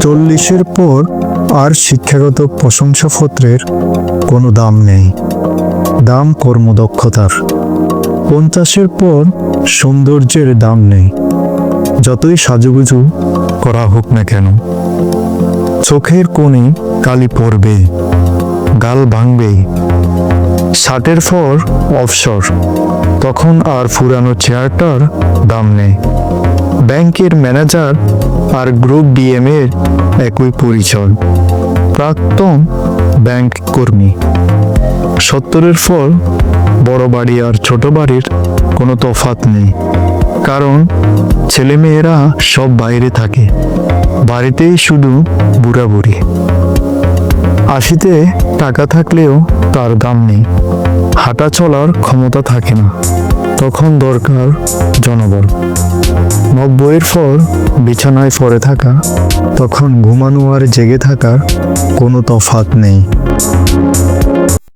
চল্লিশের পর আর শিক্ষাগত প্রশংসাপত্রের কোনো দাম নেই। দাম কর্মদক্ষতার। পঞ্চাশের পর সৌন্দর্যের দাম নেই। যতই সাজুগুজু করা হোক না কেন, চোখের কোণে কালি পড়বে, গাল ভাঙবে। ষাটের পর অবসর, তখন আর ফুরানো চেয়ারটার দাম নেই। ব্যাংকের ম্যানেজার আর গ্রুপ ডিএম এর একই পরিচয়। প্রাক্তন ব্যাংক কর্মী। সত্তরের পর বড় বাড়ি আর ছোট বাড়ির কোনো তফাত নেই। কারণ ছেলেমেয়েরা সব বাইরে থাকে। বাড়িতেই শুধু বুড়া বুড়ি আশিতে টাকা থাকলেও তার দাম নেই। হাঁটা চলার ক্ষমতা থাকে না। তখন দরকার জনবল। নব্বইয়ের পর বিছানায় পড়ে থাকা, তখন ঘুমানো আর জেগে থাকার কোনো তফাত নেই।